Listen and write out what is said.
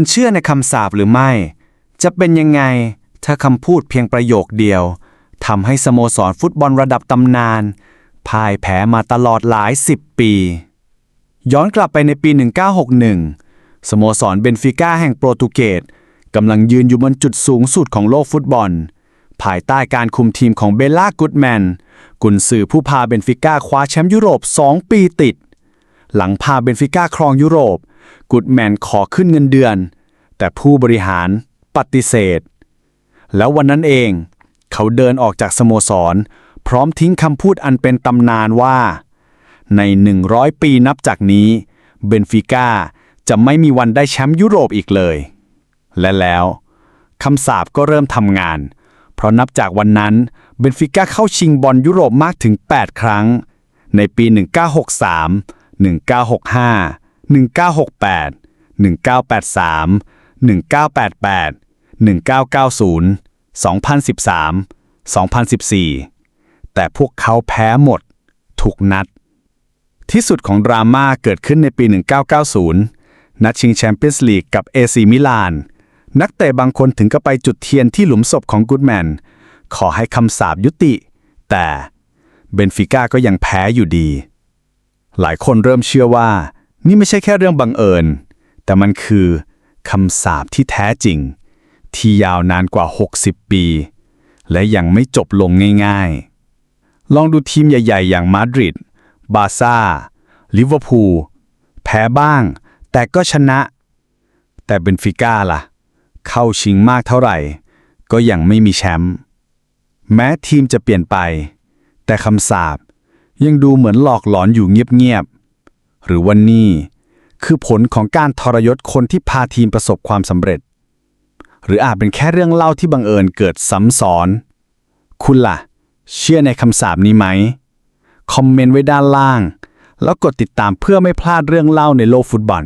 คุณเชื่อในคำสาปหรือไม่ จะเป็นยังไง ถ้าคำพูดเพียงประโยคเดียวทำให้สโมสรฟุตบอลระดับตำนานพ่ายแพ้มาตลอดหลายสิบปี ย้อนกลับไปในปี 1961 สโมสรเบนฟิก้าแห่งโปรตุเกสกำลังยืนอยู่บนจุดสูงสุดของโลกฟุตบอล ภายใต้การคุมทีมของเบลล่ากูดแมน กุนซือผู้พาเบนฟิก้าคว้าแชมป์ยุโรป 2 ปีติด หลังพาเบนฟิก้าครองยุโรป กูดแมนขอขึ้นเงินเดือน แต่ผู้บริหารปฏิเสธ แล้ววันนั้นเอง เขาเดินออกจากสโมสร พร้อมทิ้งคำพูดอันเป็นตำนานว่า ใน 100 ปีนับจากนี้เบนฟิก้าจะไม่มีวันได้แชมป์ยุโรปอีกเลย และแล้วคำสาปก็เริ่มทำงาน เพราะนับจากวันนั้นเบนฟิก้าเข้าชิงบอลยุโรปมากถึง 8 ครั้ง ในปี 1963 1965 1968 1983 1988 1990 2013 2014 แต่พวกเขาแพ้หมดทุกนัด ที่สุดของดราม่าเกิดขึ้นในปี 1990 นัดชิงแชมเปี้ยนส์ลีกกับเอซีมิลาน นักเตะบางคนถึงกับไปจุดเทียนที่หลุมศพของกูดแมน ขอให้คำสาปยุติ แต่เบนฟิก้าก็ยังแพ้อยู่ดี หลายคนเริ่มเชื่อว่า นี่ไม่ใช่แค่เรื่องบังเอิญ แต่มันคือคำสาปที่แท้จริง ที่ยาวนานกว่า 60 ปี และยังไม่จบลงง่ายๆ ลองดูทีมใหญ่ๆ อย่างมาดริด บาซ่า ลิเวอร์พูล แพ้บ้าง แต่ก็ชนะ แต่เบนฟิก้าล่ะ เข้าชิงมากเท่าไหร่ ก็ยังไม่มีแชมป์ แม้ทีมจะเปลี่ยนไป แต่คำสาปยังดูเหมือนหลอกหลอนอยู่เงียบๆ หรือวันนี้คือผลของการทรยศคนที่พาทีมประสบความสำเร็จ หรืออาจเป็นแค่เรื่องเล่าที่บังเอิญเกิดซ้ำซ้อน คุณล่ะ เชื่อในคำสาบนี้ไหม คอมเมนต์ไว้ด้านล่าง แล้วกดติดตามเพื่อไม่พลาดเรื่องเล่าในโลกฟุตบอล